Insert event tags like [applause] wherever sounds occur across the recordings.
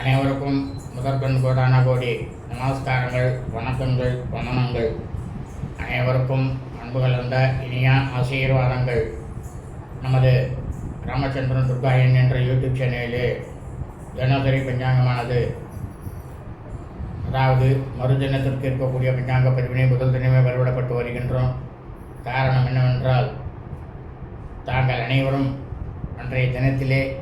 அனைவருக்கும் முதற்கண் கோடான கோடி நமஸ்காரங்கள் வணக்கங்கள் வந்தனங்கள். அனைவருக்கும் அன்பு கலந்த இனிய ஆசீர்வாதங்கள். நமது ராமச்சந்திரன் துர்காயன் என்ற யூடியூப் சேனலிலே தினசரி பஞ்சாங்கமானது. அதாவது மறுதினத்திற்கு இருக்கக்கூடிய பஞ்சாங்க பதிவினை முதல் தினமே பதிவிடப்பட்டு வருகின்றோம். காரணம் என்னவென்றால் தாங்கள் அனைவரும் அன்றைய தினத்திலே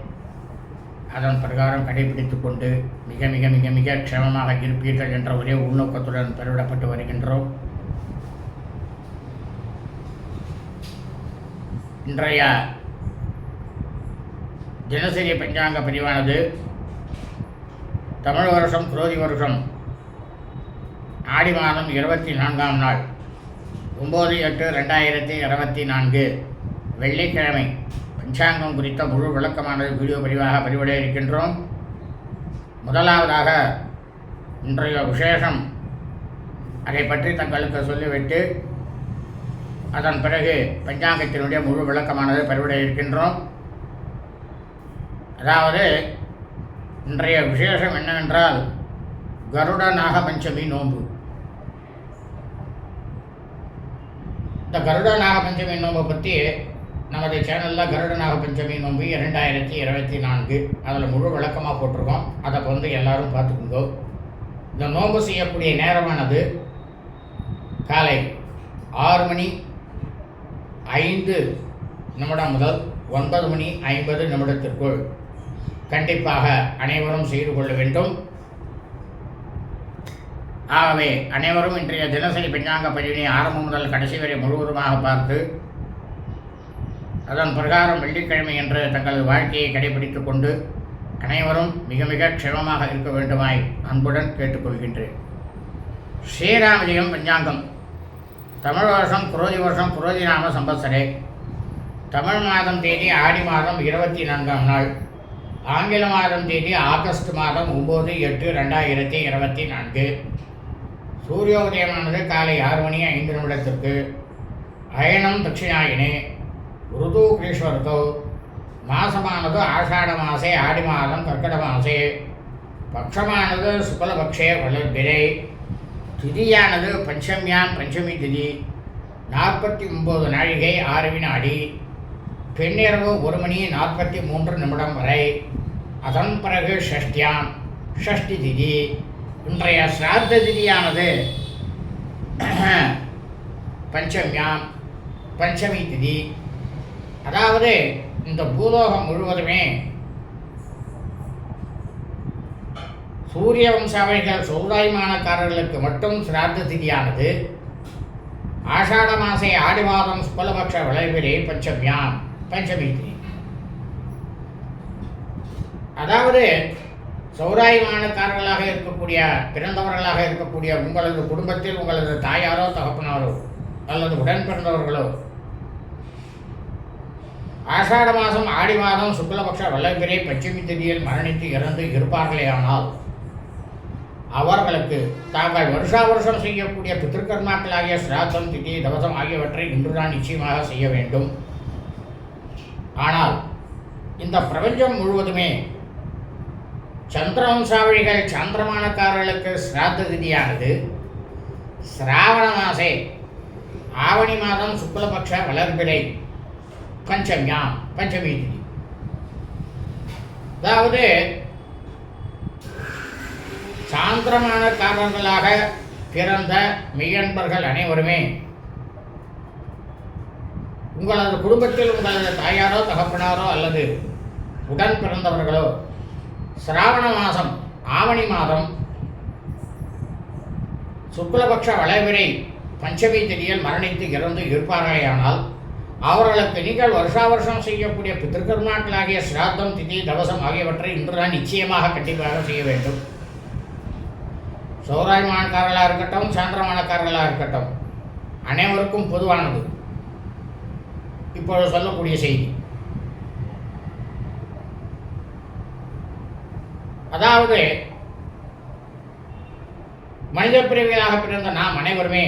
அதன் பிரகாரம் கடைபிடித்து கொண்டு மிக மிக மிக மிக க்ஷமமாக இருப்பீர்கள் என்ற ஒரே உள்நோக்கத்துடன் பெருவிடப்பட்டு வருகின்றோம். இன்றைய தினசரி பஞ்சாங்க பதிவானது தமிழ் வருஷம் குரோதி வருஷம் ஆடி மாதம் இருபத்தி நான்காம் நாள் ஒம்பது எட்டு ரெண்டாயிரத்தி இருபத்தி நான்கு வெள்ளிக்கிழமை. பஞ்சாங்கம் குறித்த முழு விளக்கமானது வீடியோ பதிவாக பதிவிட இருக்கின்றோம். முதலாவதாக இன்றைய விசேஷம் அதை பற்றி தங்களுக்கு சொல்லிவிட்டு அதன் பிறகு பஞ்சாங்கத்தினுடைய முழு விளக்கமானது பதிவிட இருக்கின்றோம். அதாவது இன்றைய விசேஷம் என்னவென்றால் கருட நாகபஞ்சமி நோன்பு. இந்த கருட நாகபஞ்சமி நோன்பை பற்றி நமது சேனலில் கருட நாகபஞ்சமி நோம்பு இரண்டாயிரத்தி இருபத்தி நான்கு. அதில் முழு விளக்கமாக போட்டிருக்கோம். அதை வந்து எல்லாரும் பார்த்துக்கோங்க. இந்த நோன்பு செய்யக்கூடிய நேரமானது காலை ஆறு மணி ஐந்து நிமிடம் முதல் ஒன்பது மணி ஐம்பது நிமிடத்திற்குள் கண்டிப்பாக அனைவரும் செய்து கொள்ள வேண்டும். ஆகவே அனைவரும் இன்றைய தினசரி பஞ்சாங்க பதிவினை ஆரம்பம் முதல் கடைசி வரை முழுவதுமாக பார்த்து அதன் பிரகாரம் வெள்ளிக்கிழமை என்று தங்களது வாழ்க்கையை கடைபிடித்துக் கொண்டு அனைவரும் மிக மிக க்ஷமமாக இருக்க வேண்டுமாய் அன்புடன் கேட்டுக்கொள்கின்றேன். ஸ்ரீராமஜெயம் பஞ்சாங்கம். தமிழ் வருஷம் குரோதி வருஷம் குரோதி நாம சம்பத்சரே. தமிழ் மாதம் தேதி ஆடி மாதம் இருபத்தி நான்காம் நாள். ஆங்கில மாதம் தேதி ஆகஸ்ட் மாதம் ஒம்பது எட்டு ரெண்டாயிரத்தி இருபத்தி நான்கு. சூரியோதயமானது காலை ஆறு மணி ஐந்து நிமிடத்திற்கு. அயனம் தட்சிணாயினே. ருது கிரீஸ்வரத்தோ மாசமானது ஆஷாட மாசே ஆடி மாதம் கர்க்கட மாசே பக்ஷமானது சுபலபக்ஷே வளர்பிரை திதியானது பஞ்சமியாம் பஞ்சமி திதி நாற்பத்தி ஒம்பது நாழிகை ஆறு வினாடி பெண்ணிரவு ஒரு மணி நாற்பத்தி மூன்று நிமிடம் வரை அதன் பிறகு ஷஷ்டியாம் ஷஷ்டி திதி. இன்றைய சிராத்த திதியானது [clears throat] பஞ்சமியாம் பஞ்சமி திதி. அதாவது இந்த பூலோகம் முழுவதுமே சூரிய வம்சாவளிகள் சௌதாய்மானக்காரர்களுக்கு மட்டும் சிராத்த திதியானது. ஆஷாட மாசை ஆடி மாதம் சுபலபக்ஷ விளைவிலே பஞ்சமியாம் பஞ்சமி அதாவது சௌராயமானக்காரர்களாக இருக்கக்கூடிய பிறந்தவர்களாக இருக்கக்கூடிய உங்களது குடும்பத்தில் உங்களது தாயாரோ தகப்பனாரோ அல்லது உடன் பிறந்தவர்களோ ஆஷாட மாதம் ஆடி மாதம் சுக்லபக்ஷ வல்லங்கரே பச்சமி திதியில் மரணித்து இறந்து இருப்பார்களேயானால் அவர்களுக்கு தாங்கள் வருஷா வருஷம் செய்யக்கூடிய பித்திருக்கர்மாக்களாகிய சிராத்தம் திதி தவசம் ஆகியவற்றை இன்றுதான் நிச்சயமாக செய்ய வேண்டும். ஆனால் இந்த பிரபஞ்சம் முழுவதுமே சந்திரவம்சாவளிகள் சந்திரமானக்காரர்களுக்கு சிராத்த திதியானது. சிராவண மாசே ஆவணி மாதம் சுக்லபக்ஷ வளர்பிறை. பஞ்சமியாம் பஞ்சமி திதி அதாவது சாந்திரமானக்காரர்களாக பிறந்த மெய்யன்பர்கள் அனைவருமே உங்களது குடும்பத்தில் உங்களது தாயாரோ தகப்பனாரோ அல்லது உடன் பிறந்தவர்களோ சிராவண மாதம் ஆவணி மாதம் சுக்லபக்ஷ வளைவிரை பஞ்சமி திதியில் மரணித்து இறந்து இருப்பார்களேயானால் அவர்களுக்கு நீங்கள் வருஷா வருஷம் செய்யக்கூடிய பித்திருக்கர்மாக்களாகிய சிராத்தம் திதி தவசம் ஆகியவற்றை இன்றுதான் நிச்சயமாக கண்டிப்பாக செய்ய வேண்டும். சௌராயமானக்காரர்களாக இருக்கட்டும் சாந்திரமானக்காரர்களாக இருக்கட்டும் அனைவருக்கும் பொதுவானது. இப்பொழுது சொல்லக்கூடிய செய்தி. அதாவது மனித பிரிவுகளாக பிறந்த நாம் அனைவருமே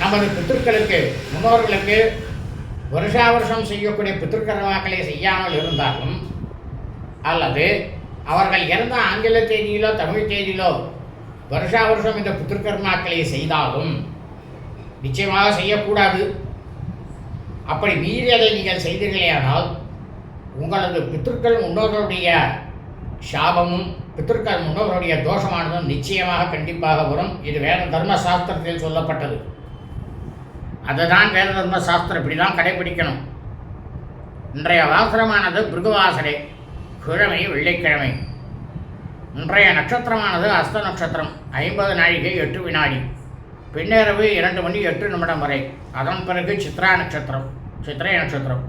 நமது பித்திருக்களுக்கு முன்னோர்களுக்கு வருஷா வருஷம் செய்யக்கூடிய பித்திருக்கர்மாக்களை செய்யாமல் இருந்தாலும் அல்லது அவர்கள் இறந்த ஆங்கில தேதியிலோ தமிழ் தேதியிலோ வருஷா வருஷம் இந்த பித்திருக்கர்மாக்களை செய்தாலும் நிச்சயமாக செய்யக்கூடாது. அப்படி மீறி அதை நீங்கள் செய்தீர்களேயானால் உங்களது பித்திருக்கள் முன்னோர்களுடைய சாபமும் பித்திருக்கள் முன்னோர்களுடைய தோஷமானதும் நிச்சயமாக கண்டிப்பாக வரும். இது வேறு தர்ம சாஸ்திரத்தில் சொல்லப்பட்டது. அதுதான் வேத தர்ம சாஸ்திரம். இப்படி தான் கடைபிடிக்கணும். இன்றைய வாசனமானது பிருகுவாசரே. கிழமை வெள்ளிக்கிழமை. இன்றைய நட்சத்திரமானது அஸ்த நட்சத்திரம். ஐம்பது நாழிகை எட்டு வினாடி. பின்னரவு இரண்டு மணி எட்டு நிமிடம் வரை. அதன் பிறகு சித்ரா நட்சத்திரம். சித்திரை நட்சத்திரம்.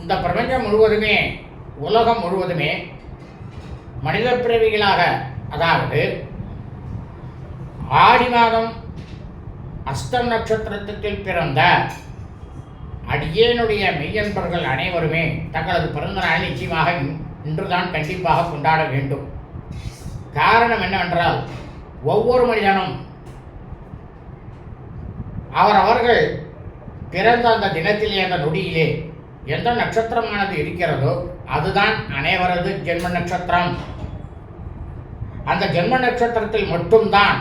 இந்த பிரபஞ்சம் முழுவதுமே உலகம் முழுவதுமே மனித பிறவிகளாக அதாவது ஆடி மாதம் அஸ்த நட்சத்திரத்தில் பிறந்த அடியேனுடைய மெய்யன்பர்கள் அனைவருமே தங்களது பிறந்தநாளை நிச்சயமாக இன்றுதான் கண்டிப்பாக கொண்டாட வேண்டும். காரணம் என்னவென்றால் ஒவ்வொரு மனிதனும் அவரவர்கள் பிறந்த அந்த தினத்திலே அந்த நொடியிலே எந்த நட்சத்திரமானது இருக்கிறதோ அதுதான் அனைவரது ஜென்ம நட்சத்திரம். அந்த ஜென்ம நட்சத்திரத்தில் மட்டும்தான்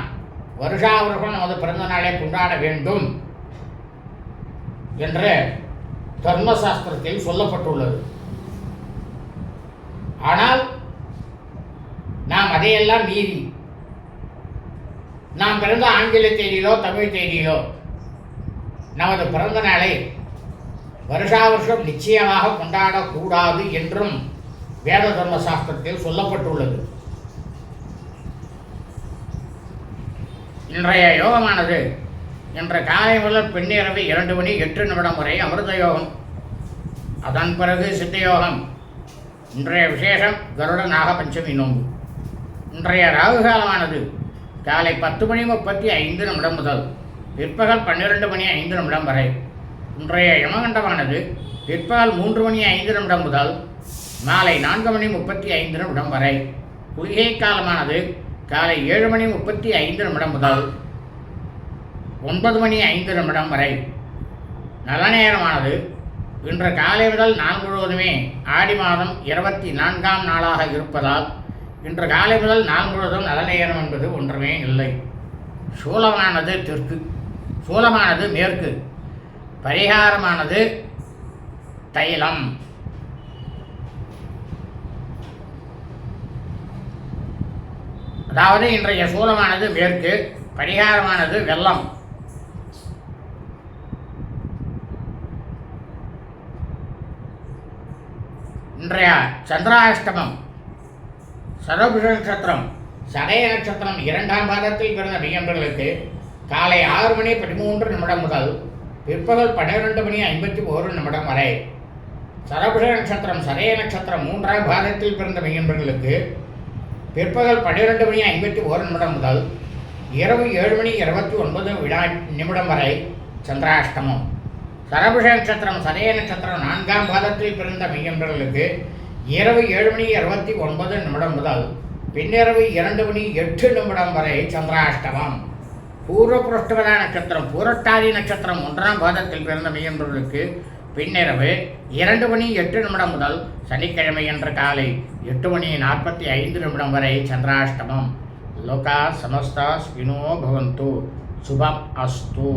வருஷாவர்கள் நமது பிறந்த நாளை கொண்டாட வேண்டும் என்று தர்மசாஸ்திரத்தில் சொல்லப்பட்டுள்ளது. ஆனால் நாம் அதையெல்லாம் மீறி நாம் பிறந்த ஆங்கில தேதியிலோ தமிழ் தேதியிலோ நமது பிறந்த நாளை வருஷா வருஷம் நிச்சயமாக கொண்டாடக்கூடாது என்றும் வேத தர்ம சாஸ்திரத்தில் சொல்லப்பட்டுள்ளது. இன்றைய யோகமானது இன்று காலை முதல் பின்னிரவு இரண்டு மணி எட்டு நிமிடம் வரை அமிர்த யோகம். அதன் பிறகு சித்த யோகம் இன்றைய விசேஷம் கருட நாகபஞ்சமி நோன்பு. இன்றைய ராகு காலமானது காலை பத்து மணி முப்பத்தி ஐந்து நிமிடம் முதல் பிற்பகல் பன்னிரெண்டு மணி ஐந்து நிமிடம் வரை. இன்றைய யமகண்டமானது பிற்பகல் மூன்று மணி ஐந்து நிமிடம் முதல் மாலை நான்கு மணி முப்பத்தி ஐந்து நிமிடம் வரை. குளிகை காலமானது காலை ஏழு மணி முப்பத்தி ஐந்து நிமிடம் முதல் ஒன்பது மணி ஐந்து நிமிடம் வரை நல்ல நேரமானது. இன்று காலை முதல் நாள் முழுவதுமே ஆடி மாதம் இருபத்தி நான்காம் நாளாக இருப்பதால் இன்று காலை முதல் நாள் முழுவதும் நல்ல நேரம் என்பது ஒன்றுமே இல்லை. சூலமானது தெற்கு சூலமானது மேற்கு பரிகாரமானது தைலம். அதாவது இன்றைய சூலமானது மேற்கு பரிகாரமானது வெள்ளம். இன்றைய சந்திராஷ்டமம் சரபுஷ நட்சத்திரம் சதய நட்சத்திரம் இரண்டாம் பாதத்தில் பிறந்த மெய்யன்பர்களுக்கு காலை ஆறு மணி பதிமூன்று நிமிடம் முதல் பிற்பகல் பன்னிரெண்டு மணி ஐம்பத்தி ஒரு நிமிடம் வரை. சரபுஷ நட்சத்திரம் சதய நட்சத்திரம் மூன்றாம் பாதத்தில் பிறந்த மெய்யன்பர்களுக்கு பிற்பகல் பன்னிரெண்டு மணி ஐம்பத்தி ஒரு நிமிடம் முதல் இரவு ஏழு மணி இருபத்தி ஒன்பது விழா நிமிடம் வரை சந்திராஷ்டமம். சரபுஷ நட்சத்திரம் சதய நட்சத்திரம் நான்காம் பாதத்தில் பிறந்த மெய்யன்பர்களுக்கு இரவு ஏழு மணி இருபத்தி ஒன்பது நிமிடம் முதல் பின்னிரவு இரண்டு மணி எட்டு நிமிடம் வரை சந்திராஷ்டமம். பூர்வ புருஷ்டவதா நட்சத்திரம் பூரட்டாதி நட்சத்திரம் ஒன்றாம் பாதத்தில் பிறந்த மெய்யன்பர்களுக்கு பின்னிரவு இரண்டு மணி எட்டு நிமிடம் முதல் சனிக்கிழமை என்ற காலை எட்டு மணி நாற்பத்தி ஐந்து நிமிடம் வரை சந்திராஷ்டமம். லோகா சமஸ்தா ஸ்வினோ பவந்து. சுபம் அஸ்து.